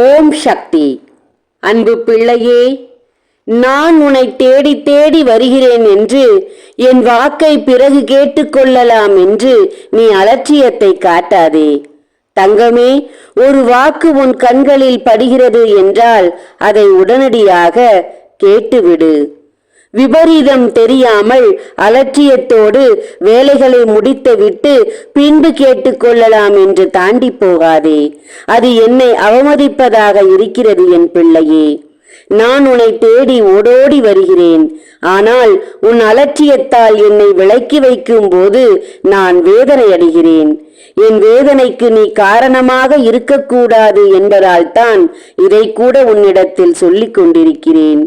ஓம் சக்தி. அன்பு பிள்ளையே நான் உன்னை தேடி தேடி வருகிறேன் என்று என் வாக்கை பிறகு கேட்டுக்கொள்ளலாம் என்று நீ அலட்சியத்தை காட்டாதே. தங்கமே ஒரு வாக்கு உன் கண்களில் படுகிறது என்றால் அதை உடனடியாக கேட்டுவிடு. விபரீதம் தெரியாமல் அலட்சியத்தோடு வேலைகளை முடித்துவிட்டு பின்பு கேட்டுக்கொள்ளலாம் என்று தாண்டி போகாதே. அது என்னை அவமதிப்பதாக இருக்கிறது என் பிள்ளையே. நான் உன்னை தேடி ஓடோடி வருகிறேன். ஆனால் உன் அலட்சியத்தால் என்னை விலக்கி வைக்கும் போது நான் வேதனை அடைகிறேன் என் வேதனைக்கு நீ காரணமாக இருக்கக்கூடாது என்பதால் தான் இதை கூட உன்னிடத்தில் சொல்லிக் கொண்டிருக்கிறேன்.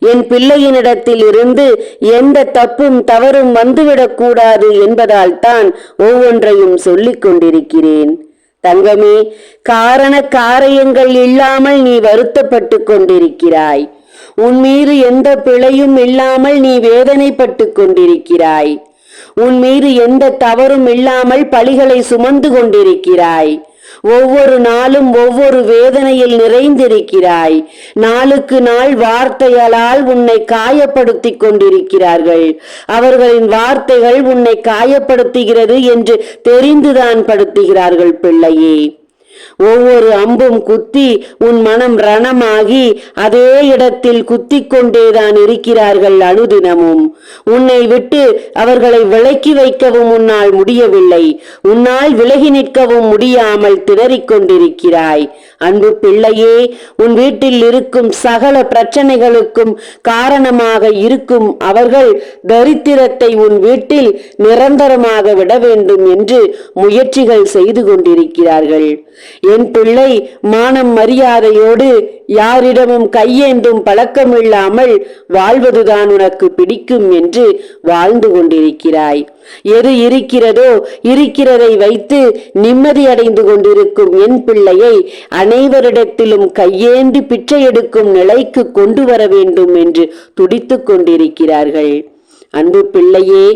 என் பிள்ளையினிடத்தில் இருந்து எந்த தப்பும் தவறும் வந்துவிடக் கூடாது என்பதால் தான் ஒவ்வொன்றையும் சொல்லிக் கொண்டிருக்கிறேன். தங்கமே காரண காரியங்கள் இல்லாமல் நீ வருத்தப்பட்டு கொண்டிருக்கிறாய். உன் மீது எந்த பிழையும் இல்லாமல் நீ வேதனைப்பட்டு கொண்டிருக்கிறாய். உன் மீது எந்த தவறும் இல்லாமல் பழிகளை சுமந்து கொண்டிருக்கிறாய். ஒவ்வொரு நாளும் ஒவ்வொரு வேதனையில் நிறைந்திருக்கிறாய். நாளுக்கு நாள் வார்த்தைகளால் உன்னை காயப்படுத்திக் கொண்டிருக்கிறார்கள். அவர்களின் வார்த்தைகள் உன்னை காயப்படுத்துகிறது என்று தெரிந்துதான் படுத்துகிறார்கள் பிள்ளையே. ஒவ்வொரு அம்பும் குத்தி உன் மனம் ரணமாகி அதே இடத்தில் குத்திக் கொண்டேதான் இருக்கிறார்கள் அனுதினமும். உன்னை விட்டு அவர்களை விலக்கி வைக்கவும் உன்னால் முடியவில்லை. உன்னால் விலகி நிற்கவும் முடியாமல் திணறிக் கொண்டிருக்கிறாய். அன்பு பிள்ளையே உன் வீட்டில் இருக்கும் சகல பிரச்சனைகளுக்கும் காரணமாக இருக்கும் அவர்கள் தரித்திரத்தை உன் வீட்டில் நிரந்தரமாக விட வேண்டும் என்று முயற்சிகள் செய்து கொண்டிருக்கிறார்கள். என் பிள்ளை மானம் மரியாதையோடு யாரிடமும் கையேந்தும் பழக்கமில்லாமல் வாழ்வதுதான் உனக்கு பிடிக்கும் என்று வாழ்ந்து கொண்டிருக்கிறாய். எது இருக்கிறதோ இருக்கிறதை வைத்து நிம்மதியடைந்து கொண்டிருக்கும் என் பிள்ளையை அனைவரிடத்திலும் கையேந்தி பிச்சை எடுக்கும் நிலைக்கு கொண்டு வர வேண்டும் என்று துடித்துக் கொண்டிருக்கிறார்கள். அன்பு பிள்ளையே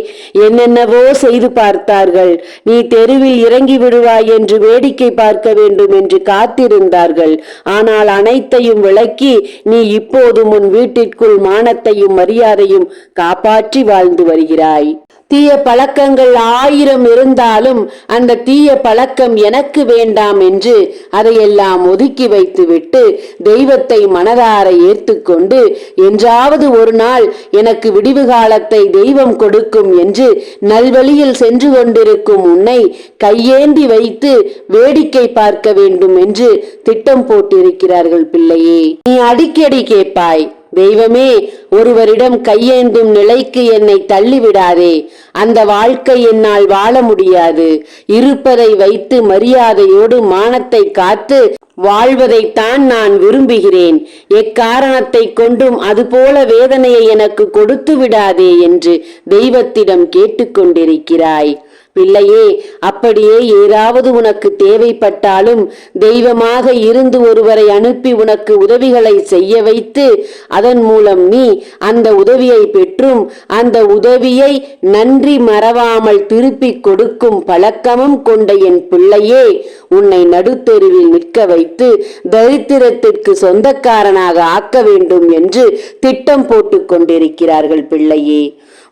என்னென்னவோ செய்து பார்த்தார்கள். நீ தெருவில் இறங்கி விடுவாய் என்று வேடிக்கை பார்க்க வேண்டும் என்று காத்திருந்தார்கள். ஆனால் அனைத்தையும் விளக்கி நீ இப்போதும் உன் வீட்டிற்குள் மானத்தையும் மரியாதையும் காப்பாற்றி வாழ்ந்து வருகிறாய். தீய பழக்கங்கள் ஆயிரம் இருந்தாலும் அந்த தீய பழக்கம் எனக்கு வேண்டாம் என்று அதையெல்லாம் ஒதுக்கி வைத்துவிட்டு தெய்வத்தை மனதார ஏற்றுக்கொண்டு என்றாவது ஒரு நாள் எனக்கு விடிவு காலத்தை தெய்வம் கொடுக்கும் என்று நல்வழியில் சென்று கொண்டிருக்கும் உன்னை கையேந்தி வைத்து வேடிக்கை பார்க்க வேண்டும் என்று திட்டம் போட்டிருக்கிறார்கள் பிள்ளையே. நீ அடிக்கடி கேட்பாய் தெய்வமே ஒருவரிடம் கையேந்தும் நிலைக்கு என்னை தள்ளிவிடாதே. அந்த வாழ்க்கை என்னால் வாழ முடியாது. இருப்பதை வைத்து மரியாதையோடு மானத்தை காத்து வாழ்வதைத்தான் நான் விரும்புகிறேன். எக்காரணத்தை கொண்டும் அதுபோல வேதனையை எனக்கு கொடுத்து விடாதே என்று தெய்வத்திடம் கேட்டுக்கொண்டிருக்கிறாய். பிள்ளையே அப்படியே ஏதாவது உனக்கு தேவைப்பட்டாலும் தெய்வமாக இருந்து ஒருவரை அனுப்பி உனக்கு உதவிகளை செய்ய வைத்து அதன் மூலம் நீ அந்த உதவியை பெற்றும் அந்த உதவியை நன்றி மறவாமல் திருப்பிக் கொடுக்கும் பழக்கமும் கொண்ட என் பிள்ளையே உன்னை நடுத்தெருவில் நிற்க வைத்து தரித்திரத்திற்கு சொந்தக்காரனாக ஆக்க வேண்டும் என்று திட்டம் போட்டுக் கொண்டிருக்கிறார்கள் பிள்ளையே.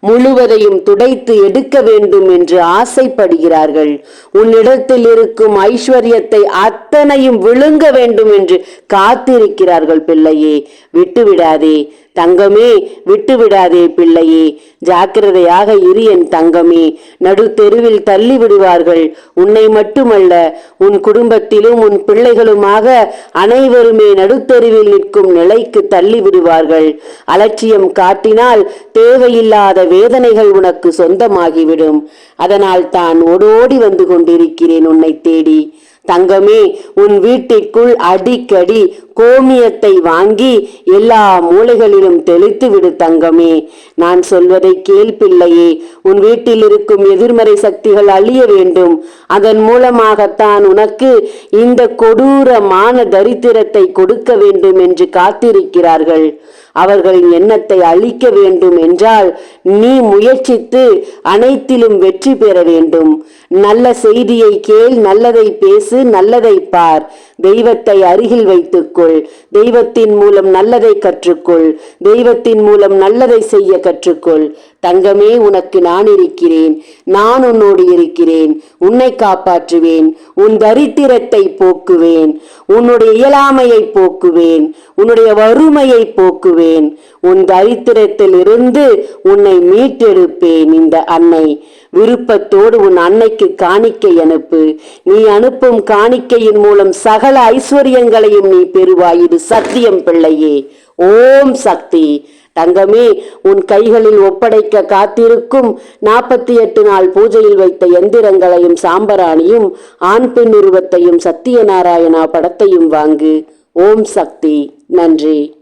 முழுவதையும் துடைத்து எடுக்க வேண்டும் என்று ஆசைப்படுகிறார்கள். உன்னிடத்தில் இருக்கும் ஐஸ்வர்யத்தை அத்தனையும் விழுங்க வேண்டும் என்று காத்திருக்கிறார்கள் பிள்ளையே. விட்டுவிடாதே. தங்கமே விட்டுவிடாதே பிள்ளையே. ஜாக்கிரதையாக இரு என் தங்கமே. நடு தெருவில் தள்ளி விடுவார்கள் உன்னை மட்டுமல்ல உன் குடும்பத்திலும் உன் பிள்ளைகளுமாக அனைவருமே நடுத்தெருவில் நிற்கும் நிலைக்கு தள்ளி விடுவார்கள் அலட்சியம் காட்டினால் தேவையில்லாத வேதனைகள் உனக்கு சொந்தமாகிவிடும். அதனால் தான் ஓடோடி வந்து கொண்டிருக்கிறேன் உன்னை தேடி. தங்கமே உன் வீட்டிற்குள் அடிக்கடி கோமியத்தை வாங்கி எல்லா மூலைகளிலும் தெளித்து விடு தங்கமே. நான் சொல்வதை கேள் பிள்ளையே உன் வீட்டில் இருக்கும் எதிர்மறை சக்திகள் அழிய வேண்டும். அதன் மூலமாகத்தான் உனக்கு இந்த கொடூரமான தரித்திரத்தை கொடுக்க வேண்டும் என்று காத்திருக்கிறார்கள். அவர்களின் எண்ணத்தை அழிக்க வேண்டும் என்றால் நீ முயற்சித்து அனைத்திலும் வெற்றி பெற வேண்டும். நல்ல செய்தியை கேள் நல்லதை பேசு நல்லதை பார். தெய்வத்தை அருகில் வைத்துக்கொள். தெய்வத்தின் மூலம் நல்லதை கற்றுக்கொள். தெய்வத்தின் மூலம் நல்லதை செய்ய கற்றுக்கொள். தங்கமே உனக்கு நான் இருக்கிறேன். நான் உன்னோடு இருக்கிறேன். உன்னை காப்பாற்றுவேன். உன் தரித்திரத்தை போக்குவேன். உன்னுடைய இயலாமையை போக்குவேன். உன்னுடைய வறுமையை போக்குவேன். உன் தரித்திரத்திலிருந்து உன்னை மீட்டெடுப்பேன் இந்த அன்னை. விருப்பத்தோடு உன் அன்னைக்கு காணிக்கை அனுப்பு. நீ அனுப்பும் காணிக்கையின் மூலம் சகல ஐஸ்வர்யங்களையும் நீ பெறுவாய். இது சத்தியம் பிள்ளையே. ஓம் சக்தி. தங்கமே உன் கைகளில் ஒப்படைக்க காத்திருக்கும் நாற்பத்தி எட்டு நாள் பூஜையில் வைத்த எந்திரங்களையும் சாம்பராணியும் ஆண் பெண் உருவத்தையும் சத்தியநாராயணா படத்தையும் வாங்கு. ஓம் சக்தி. நன்றி.